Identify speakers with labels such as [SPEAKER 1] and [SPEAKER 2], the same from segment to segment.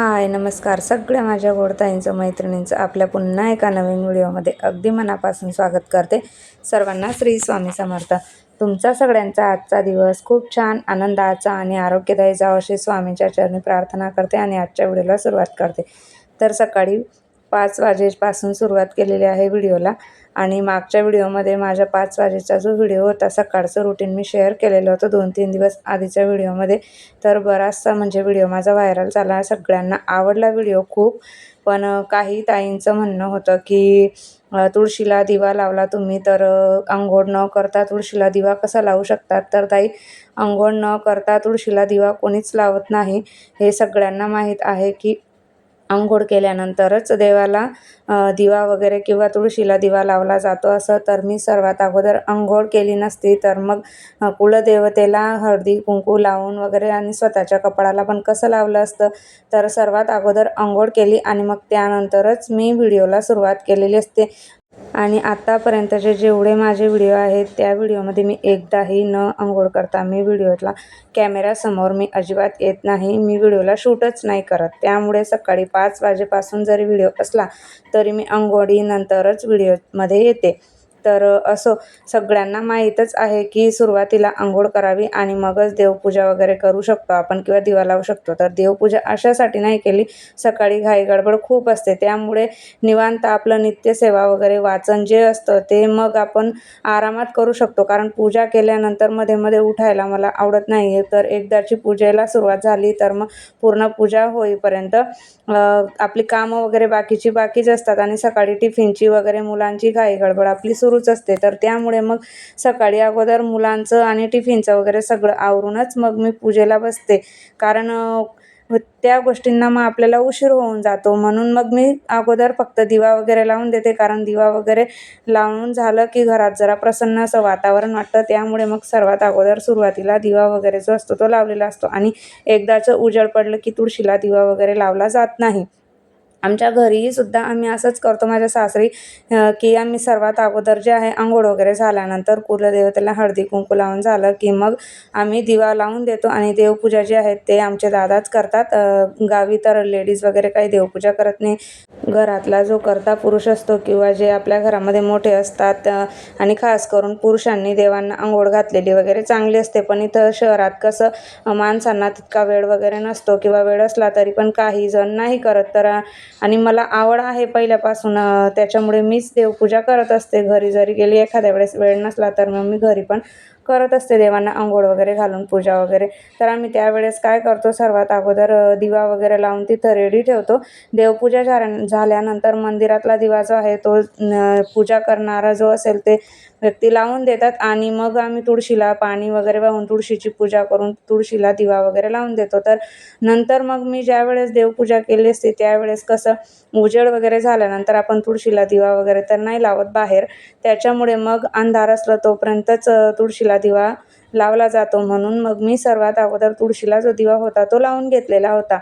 [SPEAKER 1] हाय नमस्कार. सगळ्या माझ्या गोडताईंचं मैत्रिणींचं आपल्या पुन्हा एका नवीन व्हिडिओमध्ये अगदी मनापासून स्वागत करते. सर्वांना श्री स्वामी समर्थ. तुमचा सगळ्यांचा आजचा दिवस खूप छान आनंदाचा आणि आरोग्यदायी जावं अशी स्वामींच्या चरणी प्रार्थना करते आणि आजच्या व्हिडिओला सुरुवात करते. तर सकाळी पाच वाजेपासून सुरुवात केलेली आहे व्हिडिओला. आणि मागच्या व्हिडिओमध्ये माझ्या पाच वाजेचा जो व्हिडिओ होता सकाळचं रुटीन मी शेअर केलेलं होतं दोन तीन दिवस आधीच्या व्हिडिओमध्ये. तर बराचसा म्हणजे व्हिडिओ माझा व्हायरल झाला. सगळ्यांना आवडला व्हिडिओ खूप. पण काही ताईंचं म्हणणं होतं की तुळशीला दिवा लावला तुम्ही तर अंघोळ न करता तुळशीला दिवा कसा लावू शकतात? तर ताई अंघोळ न करता तुळशीला दिवा कोणीच लावत नाही. हे सगळ्यांना माहीत आहे की अंघोळ केल्यानंतरच देवाला दिवा वगैरे किंवा तुळशीला दिवा लावला जातो. असं तर मी सर्वात अगोदर अंघोळ केली नसती तर मग कुलदेवतेला हळदी कुंकू लावून वगैरे आणि स्वतःच्या कपाळाला पण कसं लावलं असतं? तर सर्वात अगोदर अंघोळ केली आणि मग त्यानंतरच मी व्हिडिओला सुरुवात केलेली असते. आणि आत्तापर्यंतचे जेवढे माझे व्हिडिओ आहेत त्या व्हिडिओमध्ये मी एकदाही न अंघोळ करता मी व्हिडिओला कॅमेऱ्यासमोर मी अजिबात येत नाही. मी व्हिडिओला शूटच नाही करत. त्यामुळे सकाळी पाच वाजेपासून जरी व्हिडिओ असला तरी मी अंघोळीनंतरच व्हिडिओमध्ये येते. तर असो सगळ्यांना माहीतच आहे की सुरुवातीला आंघोळ करावी आणि मगच देवपूजा वगैरे करू शकतो आपण किंवा दिवा लावू शकतो. तर देवपूजा अशासाठी नाही केली. सकाळी घाई गडबड खूप असते. त्यामुळे निवांत आपलं नित्यसेवा वगैरे वाचन जे असतं ते मग आपण आरामात करू शकतो. कारण पूजा केल्यानंतरमध्ये मध्ये उठायला मला आवडत नाही. आहे तर एकदाची पूजेला सुरुवात झाली तर मग पूर्ण पूजा होईपर्यंत आपली कामं वगैरे बाकीची बाकीच असतात आणि सकाळी टिफिनची वगैरे मुलांची घाई गडबड आपली सुरूच असते. तर त्यामुळे मग सकाळी अगोदर मुलांचं आणि टिफिनचं वगैरे सगळं आवरूनच मग मी पूजेला बसते. कारण त्या गोष्टींना मग आपल्याला उशीर होऊन जातो. म्हणून मग मी अगोदर फक्त दिवा वगैरे लावून देते. कारण दिवा वगैरे लावून झालं की घरात जरा प्रसन्न असं वातावरण वाटतं. त्यामुळे मग सर्वात अगोदर सुरुवातीला दिवा वगैरे जो असतो तो लावलेला असतो. आणि एकदाचं उजळ पडलं की तुळशीला दिवा वगैरे लावला जात नाही. आमच्या घरीही सुद्धा आम्ही असंच करतो. माझ्या सासरी की आम्ही सर्वात अगोदर जे आहे आंघोळ वगैरे झाल्यानंतर कुलदेवतेला हळदी कुंकू लावून झालं की मग आम्ही दिवा लावून देतो आणि देवपूजा जी आहे ते आमचे दादाच करतात. गावी तर लेडीज वगैरे काही देवपूजा करत नाही. घरातला जो करता पुरुष असतो किंवा जे आपल्या घरामध्ये मोठे असतात आणि खास करून पुरुषांनी देवांना आंघोळ घातलेली वगैरे चांगली असते. पण इथं शहरात कसं माणसांना तितका वेळ वगैरे नसतो किंवा वेळ असला तरी पण काही जण नाही करत. तर आणि मला आवड आहे पहिल्यापासून त्याच्यामुळे मीच देवपूजा करत असते. घरी जरी गेली एखाद्या वेळेस वेळ नसला तर मग मी घरी पण करत असते देवांना आंघोळ वगैरे घालून पूजा वगैरे. तर आम्ही त्यावेळेस काय करतो सर्वात अगोदर दिवा वगैरे लावून तिथं रेडी ठेवतो. देवपूजा झाल्या झाल्यानंतर मंदिरातला दिवा जो आहे तो पूजा करणारा जो असेल ते व्यक्ती लावून देतात. आणि मग आम्ही तुळशीला पाणी वगैरे वाहून तुळशीची पूजा करून तुळशीला दिवा वगैरे लावून देतो. तर नंतर मग मी ज्यावेळेस देवपूजा केली असते त्यावेळेस कसं उजेड वगैरे झाल्यानंतर आपण तुळशीला दिवा वगैरे तर नाही लावत बाहेर. त्याच्यामुळे मग अंधार असलं तोपर्यंतच तुळशीला दिवा लावला जातो म्हणून मग मी सर्वात अगोदर तुळशीला जो दिवा होता तो लावून घेतलेला होता.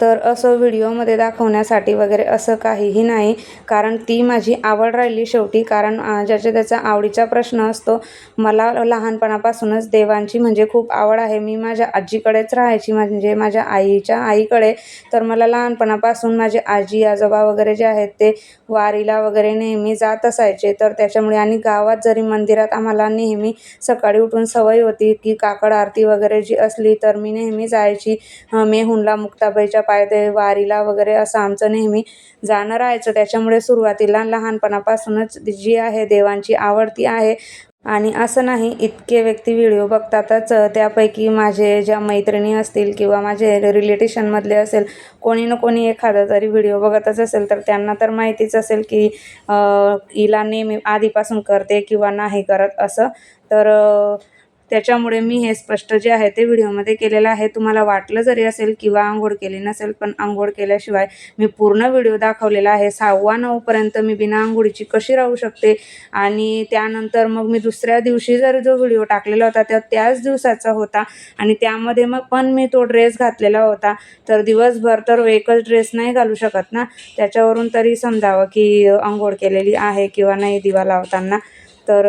[SPEAKER 1] तर असं व्हिडिओमध्ये दाखवण्यासाठी वगैरे असं काहीही नाही. कारण ती माझी आवड राहिली शेवटी. कारण ज्याच्या त्याचा आवडीचा प्रश्न असतो मला लहानपणापासूनच देवांची म्हणजे खूप आवड आहे. मी माझ्या आजीकडेच राहायची. म्हणजे माझ्या आईच्या आईकडे. तर मला लहानपणापासून माझे आजी आजोबा वगैरे जे आहेत ते वारीला वगैरे नेहमी जात असायचे. तर त्याच्यामुळे आणि गावात जरी मंदिरात आम्हाला नेहमी सकाळी उठून सवय होती की काकड आरती वगैरे जी असली तर मी नेहमी जायची. मेहुणला मुक्ताबाईच्या पायदे वारीला वगैरे असं आमचं नेहमी जाणं राहायचं. त्याच्यामुळे सुरुवातीला लहानपणापासूनच जी आहे देवांची आवडती आहे. आणि असं नाही इतके व्यक्ती व्हिडिओ बघतातच. त्यापैकी माझे ज्या मैत्रिणी असतील किंवा माझे रिलेटिशनमधले असेल कोणी ना कोणी एखादा तरी व्हिडिओ बघतच असेल तर त्यांना तर माहितीच असेल की हिला नेहमी आधीपासून करते किंवा नाही करत असं. तर त्याच्यामुळे मी हे स्पष्ट जे आहे ते व्हिडिओमध्ये केलेलं आहे. तुम्हाला वाटलं जरी असेल किंवा आंघोळ केली नसेल पण आंघोळ केल्याशिवाय मी पूर्ण व्हिडिओ दाखवलेला आहे. सहावा नऊपर्यंत मी बिना आंघोळीची कशी राहू शकते? आणि त्यानंतर मग मी दुसऱ्या दिवशी जर जो व्हिडिओ टाकलेला होता त्या त्याच दिवसाचा होता आणि त्यामध्ये मग पण मी तो ड्रेस घातलेला होता. तर दिवसभर तर एकच ड्रेस नाही घालू शकत ना? त्याच्यावरून तरी समजावं की आंघोळ केलेली आहे किंवा नाही दिवा लावताना. तर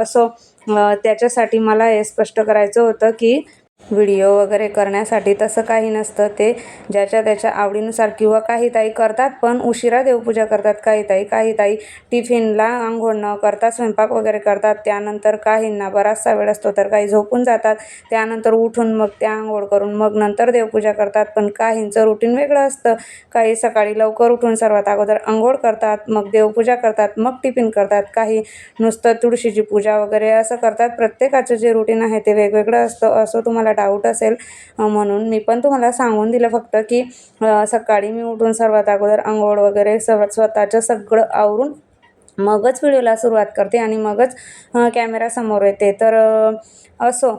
[SPEAKER 1] असं त्याच्यासाठी मला हे स्पष्ट करायचं होतं की व्हिडिओ वगैरे करण्यासाठी तसं काही नसतं. ते ज्याच्या त्याच्या आवडीनुसार किंवा काही ताई करतात पण उशिरा देवपूजा करतात. काही ताई काही ताई टिफिनला आंघोळ न करता स्वयंपाक वगैरे करतात. त्यानंतर काहींना बराचसा वेळ असतो तर काही झोपून जातात. त्यानंतर उठून मग त्या आंघोळ करून मग नंतर देवपूजा करतात. पण काहींचं रुटीन वेगळं असतं. काही सकाळी लवकर उठून सर्वात अगोदर आंघोळ करतात मग देवपूजा करतात मग टिफिन करतात. काही नुसतं तुळशीची पूजा वगैरे असं करतात. प्रत्येकाचं जे रुटीन आहे ते वेगवेगळं असतं. असं तुम्हाला डाऊट असेल म्हणून मी पण तुम्हाला सांगून दिलं फक्त की सकाळी मी उठून सर्वात अगोदर आंघोळ वगैरे सर्व स्वतःचं सगळं आवरून मगच व्हिडिओला सुरुवात करते आणि मगच कॅमेरासमोर येते. तर असो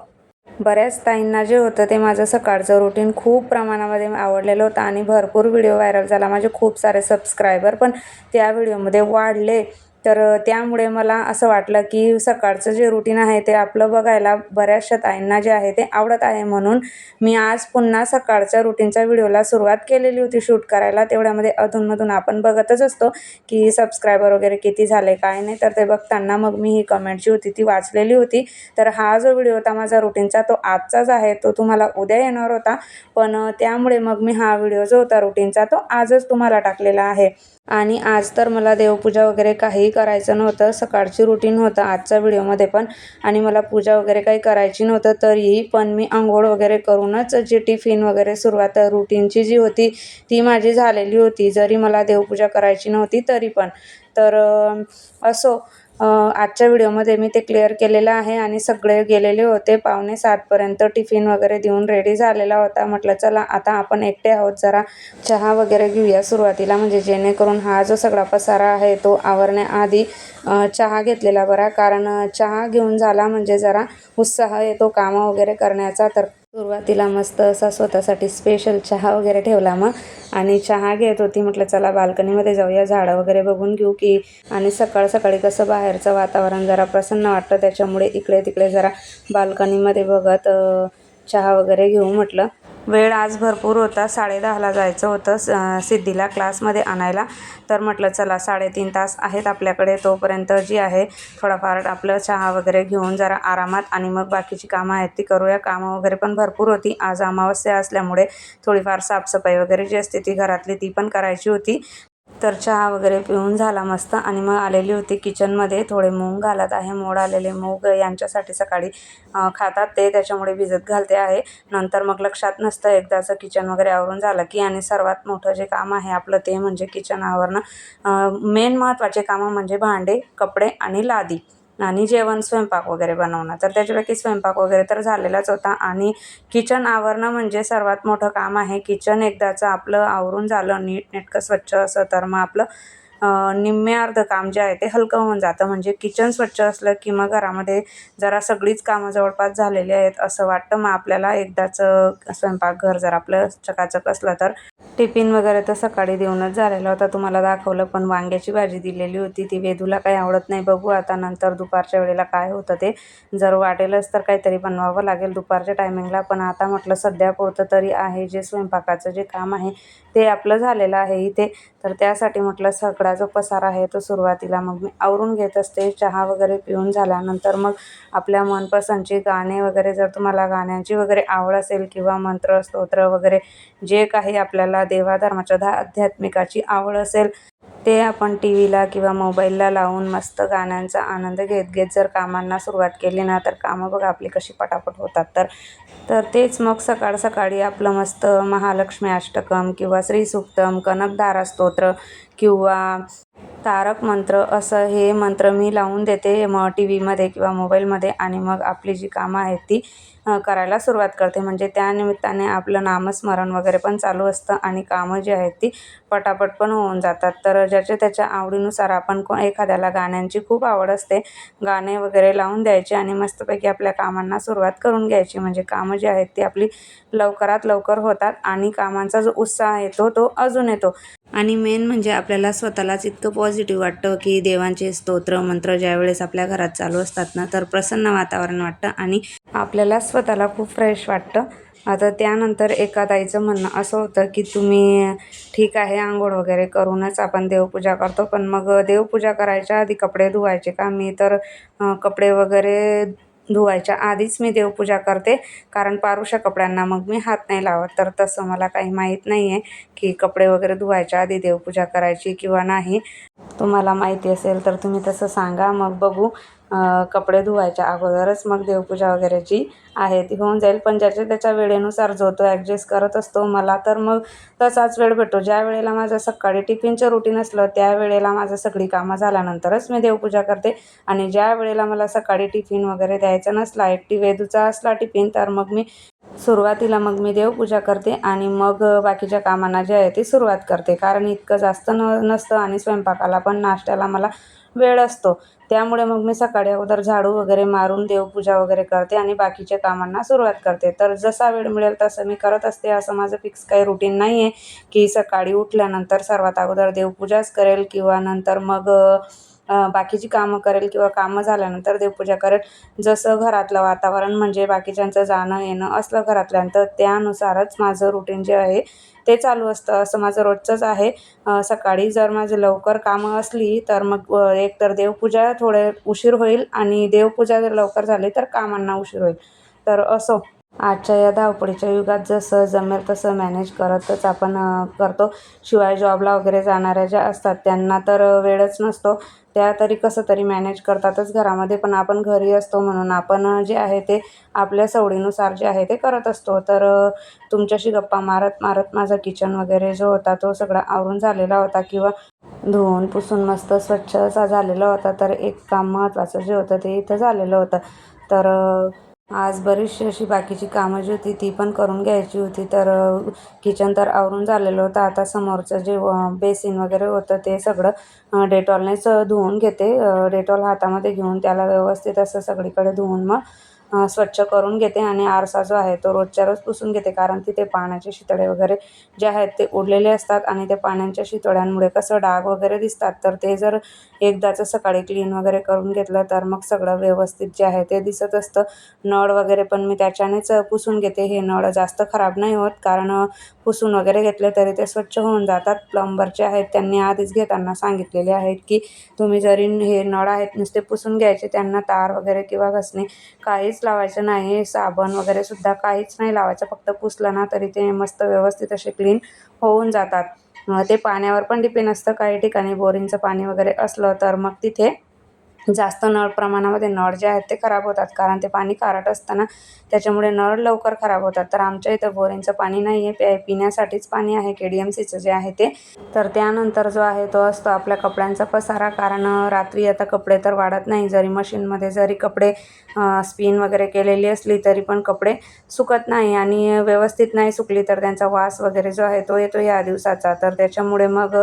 [SPEAKER 1] बऱ्याच ताईंना जे होतं ते माझं सकाळचं रुटीन खूप प्रमाणामध्ये आवडलेलं होतं आणि भरपूर व्हिडिओ व्हायरल झाला. माझे खूप सारे सबस्क्रायबर पण त्या व्हिडिओमध्ये वाढले. तर त्यामुळे मला असं वाटलं की सकाळचं जे रुटीन आहे ते आपलं बघायला बऱ्याचशा ताईंना जे आहे ते आवडत आहे म्हणून मी आज पुन्हा सकाळच्या रुटीनच्या व्हिडिओला सुरुवात केलेली होती शूट करायला. तेवढ्यामध्ये अधूनमधून आपण बघतच असतो की सबस्क्रायबर वगैरे किती झाले काय नाही. तर ते बघताना मग मी ही कमेंट जी होती ती वाचलेली होती. तर हा जो व्हिडिओ होता माझा रुटीनचा तो आजचाच आहे. तो तुम्हाला उद्या येणार होता. पण त्यामुळे मग मी हा व्हिडिओ जो होता रुटीनचा तो आजच तुम्हाला टाकलेला आहे. आणि आज तर मला देवपूजा वगैरे काही करायचं नव्हतं सकाळची रुटीन होतं आजच्या व्हिडिओमध्ये पण. आणि मला पूजा वगैरे काही करायची नव्हतं तरीही पण मी आंघोळ वगैरे करूनच जे टिफिन वगैरे सुरुवात रुटीनची जी होती ती माझी झालेली होती. जरी मला देवपूजा करायची नव्हती तरी पण. तर असो. आजच्या व्हिडिओमध्ये मी ते क्लिअर केलेलं आहे आणि सगळे गेलेले होते. पावणे सातपर्यंत टिफिन वगैरे देऊन रेडी झालेला होता. म्हटलं चला आता आपण एकटे आहोत. जरा चहा वगैरे घेऊया सुरुवातीला. म्हणजे जेणेकरून हा जो सगळा पसारा आहे तो आवरण्याआधी चहा घेतलेला बरा. कारण चहा घेऊन झाला म्हणजे जरा उत्साह येतो. कामं वगैरे करण्याचा. तर सुरुवातीला मस्त असा स्वतःसाठी स्पेशल चहा वगैरे ठेवला मग. आणि चहा घेत होती म्हटलं चला बाल्कनीमध्ये जाऊया झाडं वगैरे बघून घेऊ की. आणि सकाळ सकाळी कसं बाहेरचं वातावरण जरा प्रसन्न वाटतं त्याच्यामुळे इकडे तिकडे जरा बाल्कनीमध्ये बघत चहा वगैरे घेऊ म्हटलं. वेळ आज भरपूर होता. साडेदहाला जायचं होतं स- सिद्धीला क्लासमध्ये आणायला. तर म्हटलं चला साडेतीन तास आहेत आपल्याकडे तोपर्यंत जी आहे थोडाफार आपलं चहा वगैरे घेऊन जरा आरामात आणि मग बाकीची कामं आहेत ती करूया. कामं वगैरे पण भरपूर होती. आज अमावस्या असल्यामुळे थोडीफार साफसफाई वगैरे जी असते ती घरातली ती पण करायची होती. तर चहा वगैरे पिऊन झाला मस्त आणि मग आलेली होती किचनमध्ये. थोडे मूग घालत आहे मोड आलेले मूग यांच्यासाठी सकाळी खातात. ते त्याच्यामुळे भिजत घालते आहे. नंतर मग लक्षात नसतं एकदाचं किचन वगैरे आवरून झालं की आणि सर्वात मोठं जे काम आहे आपलं ते म्हणजे किचन आवरणं. मेन महत्त्वाचे कामं म्हणजे भांडे कपडे आणि लादी. आणि जेवण स्वयंपाक वगैरे बनवणं. तर त्याच्यापैकी स्वयंपाक वगैरे तर झालेलाच होता. आणि किचन आवरणं म्हणजे सर्वात मोठं काम आहे. किचन एकदाचं आपलं आवरून झालं नीट नेटकं स्वच्छ असं तर मग आपलं निम्मे अर्ध काम जे आहे ते हलकं होऊन जातं. म्हणजे किचन स्वच्छ असलं की मग घरामध्ये जरा सगळीच कामं जवळपास झालेली आहेत असं वाटतं. मग आपल्याला एकदाचं स्वयंपाकघर जर आपलं चकाचक असलं तर टिफिन वगैरे तर सकाळी देऊनच झालेला होता. तुम्हाला दाखवलं पण वांग्याची भाजी दिलेली होती. ती वेदूला काही आवडत नाही. बघू आता नंतर दुपारच्या वेळेला काय होतं ते. जर वाटेलच तर काहीतरी बनवावं लागेल दुपारच्या टायमिंगला पण आता म्हटलं सध्या पुरतं तरी आहे जे स्वयंपाकाचं जे काम आहे ते आपलं झालेलं आहे इथे. तर त्यासाठी म्हटलं सगळा जो पसार आहे तो सुरुवातीला मग मी आवरून घेत असते. चहा वगैरे पिऊन झाल्यानंतर मग आपल्या मनपसंतची गाणे वगैरे जर तुम्हाला गाण्यांची वगैरे आवड असेल किंवा मंत्र स्तोत्र वगैरे जे काही आपल्याला देवाधर्माच्या धा आध्यात्मिकाची आवड असेल ते आपण टी व्हीला किंवा मोबाईलला लावून मस्त गाण्यांचा आनंद घेत घेत जर कामांना सुरुवात केली ना तर कामं बघा आपली कशी पटापट होतात. तर तर तेच मग सकाळ सकाळी आपलं मस्त महालक्ष्मी अष्टकम किंवा श्रीसूक्तम कनकधारा स्तोत्र किंवा तारक मंत्र असं हे मंत्र मी लावून देते. मग टी व्हीमध्ये किंवा मोबाईलमध्ये आणि मग आपली जी कामं आहेत ती करायला सुरुवात करते. म्हणजे त्यानिमित्ताने आपलं नामस्मरण वगैरे पण चालू असतं आणि कामं जी आहेत ती पटापट पण होऊन जातात. तर ज्याच्या त्याच्या आवडीनुसार आपण को एखाद्याला गाण्यांची खूप आवड असते गाणे वगैरे लावून द्यायचे आणि मस्तपैकी आपल्या कामांना सुरुवात करून घ्यायची. म्हणजे कामं जी आहेत ती आपली लवकरात लवकर होतात आणि कामांचा जो उत्साह येतो तो अजून येतो. आणि मेन म्हणजे आपल्याला स्वतःलाच इतकं पॉझिटिव्ह वाटतं की देवांचे स्तोत्र मंत्र ज्यावेळेस आपल्या घरात चालू असतात ना तर प्रसन्न वातावरण वाटतं आणि आपल्याला स्वतःला खूप फ्रेश वाटतं. आता त्यानंतर एका ताईचं म्हणणं असं होतं की तुम्ही ठीक आहे आंघोळ वगैरे करूनच आपण देवपूजा करतो. पण मग देवपूजा करायच्या आधी कपडे धुवायचे का? मी तर कपडे वगैरे धुवायच्या आधीच मी देवपूजा करते. कारण पारुशा कपड्यांना मग मी हात नाही लावत. तर तसं मला काही माहीत नाही आहे की कपडे वगैरे धुवायच्या आधी देवपूजा करायची किंवा नाही. तुम्हाला माहिती असेल तर तुम्ही तसं सांगा. मग बघू. कपडे धुवायच्या अगोदरच मग देवपूजा वगैरेची आहे. ती होऊन जाईल. पण ज्याच्या त्याच्या वेळेनुसार जो तो ॲडजस्ट करत असतो मला तर मग तसाच वेळ भेटतो. ज्या वेळेला माझं सकाळी टिफिनचं रुटीन असलं त्या वेळेला माझं सगळी कामं झाल्यानंतरच मी देवपूजा करते. आणि ज्या वेळेला मला सकाळी टिफिन वगैरे द्यायचा नसला एकटी वेदूचा असला टिफिन तर मग मी सुरुवातीला मग मी देवपूजा करते आणि मग बाकीच्या कामांना जे आहे ते सुरुवात करते. कारण इतकं जास्त न नसतं आणि स्वयंपाकाला पण नाश्त्याला मला वेळ असतो. त्यामुळे मग मी सकाळी अगोदर झाडू वगैरे मारून देवपूजा वगैरे करते आणि बाकीच्या कामांना सुरुवात करते. तर जसा वेळ मिळेल तसं मी करत असते. असं माझं फिक्स काही रुटीन नाही आहे की सकाळी उठल्यानंतर सर्वात अगोदर देवपूजाच करेल किंवा नंतर मग बाकीची कामं करेल किंवा कामं झाल्यानंतर देवपूजा करेल. जसं घरातलं वातावरण म्हणजे बाकीच्यांचं जाणं येणं असलं घरातल्यांतर त्यानुसारच माझं रुटीन जे आहे ते चालू असतं. असं माझं रोजचंच आहे. सकाळी जर माझं लवकर कामं असली तर मग एकतर देवपूजा थोडे उशीर होईल आणि देवपूजा जर लवकर झाली तर कामांना उशीर होईल. तर असो. आजच्या या धावपळीच्या युगात जसं जमेल तसं मॅनेज करतच आपण करतो. शिवाय जॉबला वगैरे जाणाऱ्या ज्या असतात त्यांना तर वेळच नसतो. त्या तरी कसं तरी मॅनेज करतातच घरामध्ये. पण आपण घरी असतो म्हणून आपण जे आहे ते आपल्या सवडीनुसार जे आहे ते करत असतो. तर तुमच्याशी गप्पा मारत मारत माझा किचन वगैरे जो होता तो सगळा आवरून झालेला होता किंवा धुवून पुसून मस्त स्वच्छ असा झालेला होता. तर एक काम महत्त्वाचं जे होतं ते इथं झालेलं होतं. तर आज बरीचशी अशी बाकीची कामं जी होती ती पण करून घ्यायची होती. तर किचन तर आवरून झालेलं होतं. आता समोरचं जे बेसिन वगैरे होतं ते सगळं डेटॉलनेच धुवून घेते. डेटॉल हातामध्ये घेऊन त्याला व्यवस्थित असं सगळीकडे धुवून मग स्वच्छ करून घेते आणि आरसा जो आहे तो रोजच्या रोज पुसून घेते कारण तिथे पाण्याचे शितळे वगैरे जे आहेत ते उडलेले असतात आणि ते पाण्याच्या शितळ्यांमुळे कसं डाग वगैरे दिसतात तर ते जर एकदाचं सकाळी क्लीन वगैरे करून घेतलं तर मग सगळं व्यवस्थित जे आहे ते दिसत असतं. नळ वगैरे पण मी त्याच्यानेच पुसून घेते. हे नळ जास्त खराब नाही होत कारण पुसून वगैरे घेतले तरी ते स्वच्छ होऊन जातात. प्लंबर जे आहेत त्यांनी आधीच घेताना सांगितलेले आहेत की तुम्ही जरी हे नळ आहेत नुसते पुसून घ्यायचे त्यांना तार वगैरे किंवा घसणे काहीच लावायचं नाही साबण वगैरे सुद्धा काहीच नाही लावायचं फक्त पुसलं ना तरी ते मस्त व्यवस्थित असे क्लीन होऊन जातात. ते पाण्यावर पण डिपेंड असतं काही ठिकाणी बोरिंगचं पाणी वगैरे असलं तर मग तिथे जास्त नळ प्रमाणामध्ये नळ जे आहेत ते खराब होतात. कारण ते पाणी खारट असतं ना त्याच्यामुळे नळ लवकर खराब होतात. तर आमच्या इथं बोरिंगचं पाणी नाही आहे प्या पिण्यासाठीच पाणी आहे. के डी एम सीचं जे आहे ते. तर त्यानंतर जो आहे तो असतो आपल्या कपड्यांचा पसारा. कारण रात्री आता कपडे तर वाढत नाही. जरी मशीनमध्ये जरी कपडे स्पिन वगैरे केलेली असली तरी पण कपडे सुकत नाही आणि व्यवस्थित नाही सुकली तर त्यांचा वास वगैरे जो आहे तो येतो या दिवसाचा. तर त्याच्यामुळे मग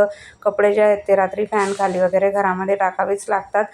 [SPEAKER 1] कपडे जे आहेत ते रात्री फॅन खाली वगैरे घरामध्ये टाकावेच लागतात.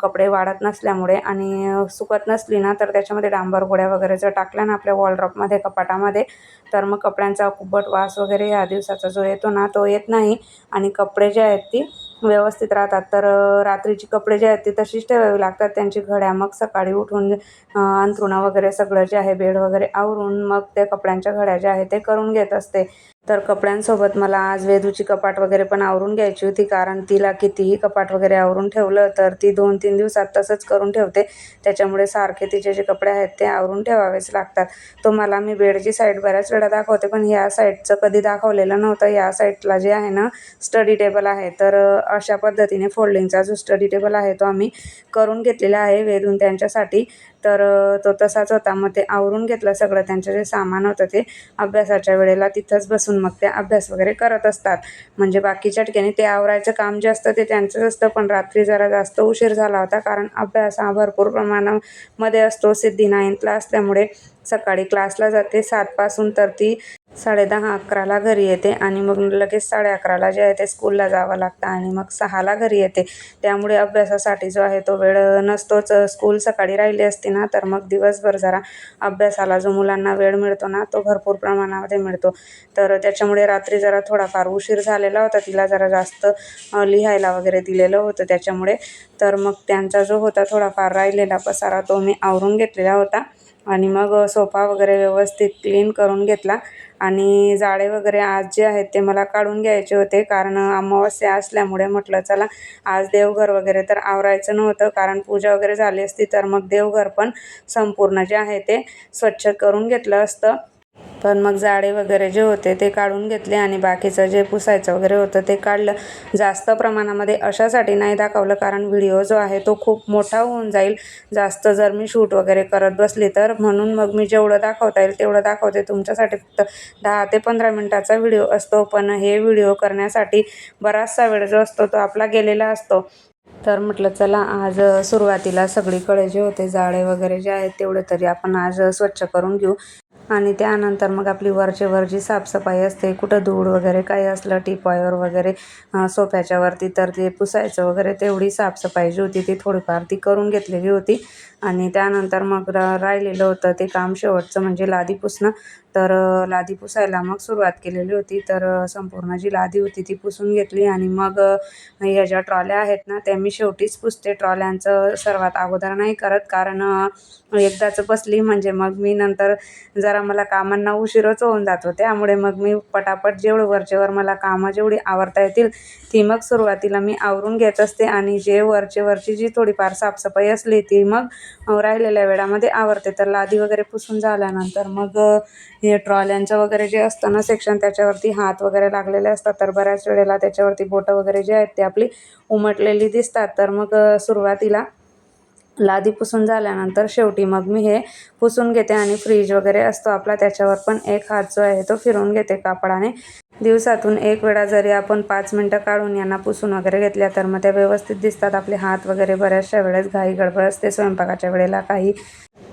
[SPEAKER 1] कपडे वाढत नसल्यामुळे आणि सुकत नसली ना तर त्याच्यामध्ये डांबर गोळ्या वगैरे जर टाकल्या ना आपल्या वॉलड्रॉपमध्ये कपाटामध्ये तर मग कपड्यांचा कुबट वास वगैरे ह्या दिवसाचा जो येतो ना तो येत नाही. आणि कपडे जे आहेत ती व्यवस्थित राहतात. तर रात्रीची कपडे जे आहेत ते तशीच ठेवावी लागतात. त्यांची घड्या मग सकाळी उठून अंथरुणं वगैरे सगळं जे आहे बेड वगैरे आवरून मग त्या कपड्यांच्या घड्या ज्या आहेत ते करून घेत असते. तर कपड्यांसोबत मला आज वेदूची कपाट वगैरे पण आवरून घ्यायची होती कारण तिला कितीही कपाट वगैरे आवरून ठेवलं तर ती दोन तीन दिवसात तसंच करून ठेवते. त्याच्यामुळे सारखे तिचे जे कपडे आहेत ते आवरून ठेवावेच लागतात. तुम्हाला मी बेडची साईड बऱ्याच वेळा दाखवते पण ह्या साईडचं कधी दाखवलेलं नव्हतं. या साईडला जे आहे ना स्टडी टेबल आहे. तर अशा पद्धतीने फोल्डिंगचा जो स्टडी टेबल आहे तो आम्ही करून घेतलेला आहे वेदून त्यांच्यासाठी. तर तो तसाच होता. मग ते आवरून घेतलं सगळं. त्यांचं जे सामान होतं ते अभ्यासाच्या वेळेला तिथंच बसून मग ते अभ्यास वगैरे करत असतात. म्हणजे बाकीच्या ठिकाणी ते आवरायचं काम जे असतं ते त्यांचंच असतं. पण रात्री जरा जास्त उशीर झाला होता कारण अभ्यास हा भरपूर प्रमाणामध्ये असतो. सिद्धी नाईन्थला असल्यामुळे सकाळी क्लासला जाते. सातपासून तर ती साडेदहा अकराला घरी येते आणि मग लगेच साडे अकराला जे आहे ते स्कूलला जावं लागतं आणि मग सहाला घरी येते. त्यामुळे अभ्यासासाठी जो आहे तो वेळ नसतोच. स्कूल सकाळी राहिली असती ना तर मग दिवसभर जरा अभ्यासाला जो मुलांना वेळ मिळतो ना तो भरपूर प्रमाणामध्ये मिळतो. तर त्याच्यामुळे रात्री जरा थोडाफार उशीर झालेला होता तिला जरा जास्त लिहायला वगैरे दिलेलं होतं त्याच्यामुळे. तर मग त्यांचा जो होता थोडाफार राहिलेला पसारा तो मी आवरून घेतलेला होता. आणि मग सोफा वगैरे व्यवस्थित क्लीन करून घेतला. आणि जाळे वगैरे आज जे आहेत ते मला काढून घ्यायचे होते. कारण अमावस्या असल्यामुळे म्हटलं चला आज देवघर वगैरे तर आवरायचं नव्हतं. कारण पूजा वगैरे झाली असती तर मग देवघर पण संपूर्ण जे आहे ते स्वच्छ करून घेतलं असतं. पण मग जाळे वगैरे जे होते ते काढून घेतले आणि बाकीचं जे पुसायचं वगैरे होतं ते काढलं. जास्त प्रमाणामध्ये अशासाठी नाही दाखवलं कारण व्हिडिओ जो आहे तो खूप मोठा होऊन जाईल. जास्त जर मी शूट वगैरे करत बसली तर म्हणून मग मी जेवढं दाखवता येईल तेवढं दाखवते. तुमच्यासाठी फक्त दहा ते पंधरा मिनटाचा व्हिडिओ असतो पण हे व्हिडिओ करण्यासाठी बराचसा वेळ जो असतो तो आपला गेलेला असतो. तर म्हटलं चला आज सुरुवातीला सगळीकडे जे होते जाळे वगैरे जे आहेत तेवढे तरी आपण आज स्वच्छ करून घेऊ. आणि त्यानंतर मग आपली वरचे वर जी साफसफाई असते. कुठं धूळ वगैरे काही असलं टिपॉयवर वगैरे सोफ्याच्यावरती तर ते पुसायचं वगैरे तेवढी साफसफाई जी होती ती थोडीफार ती करून घेतलेली होती. आणि त्यानंतर मग राहिलेलं होतं ते काम शेवटचं म्हणजे लादी पुसणं. तर लादी पुसायला मग सुरुवात केलेली होती. तर संपूर्ण जी लादी होती ती पुसून घेतली आणि मग ह्या ज्या ट्रॉल्या आहेत ना त्या मी शेवटीच पुसते. ट्रॉल्यांचं सर्वात अगोदर नाही करत कारण एकदाच बसली म्हणजे मग मी नंतर जरा मला कामांना उशीरच होऊन जातो त्यामुळे मग मी पटापट जेवढं वरचेवर मला कामं जेवढी आवरता येतील ती मग सुरुवातीला मी आवरून घेत असते. आणि जे वरचे वरची जी थोडीफार साफसफाई असली ती मग राहिलेल्या वेळामध्ये आवरते तर लादी वगैरे पुसून झाल्यानंतर मग हे ट्रॉल्यांचं वगैरे जे असतं ना सेक्शन त्याच्यावरती हात वगैरे लागलेले असतात. तर बऱ्याच वेळेला त्याच्यावरती बोटं वगैरे जे आहेत ते आपली उमटलेली दिसतात. तर मग सुरुवातीला लादी पुसून झाल्यानंतर शेवटी मग मी हे पुसून घेते आणि फ्रीज वगैरे असतो आपला त्याच्यावर पण एक हात जो आहे तो फिरून घेते कापडाने. दिवसातून एक वेळा जरी आपण पाच मिनटं काढून यांना पुसून वगैरे घेतल्या तर मग त्या व्यवस्थित दिसतात. आपले हात वगैरे बऱ्याचशा वेळेस घाई गडबड असते स्वयंपाकाच्या वेळेला काही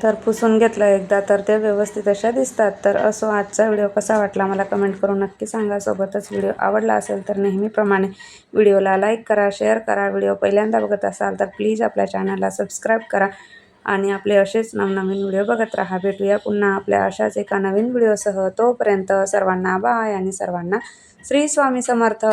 [SPEAKER 1] तर पुसून घेतलं एकदा तर ते व्यवस्थित अशा दिसतात. तर असो आजचा व्हिडिओ कसा वाटला मला कमेंट करून नक्की सांगा. सोबतच व्हिडिओ आवडला असेल तर नेहमीप्रमाणे व्हिडिओला लाईक करा शेअर करा. व्हिडिओ पहिल्यांदा बघत असाल तर प्लीज आपल्या चॅनलला सबस्क्राईब करा आणि आपले असेच नवनवीन व्हिडिओ बघत राहा. भेटूया पुन्हा आपल्या अशाच एका नवीन व्हिडिओसह. तोपर्यंत सर्वांना बाय आणि सर्वांना श्री स्वामी समर्थ.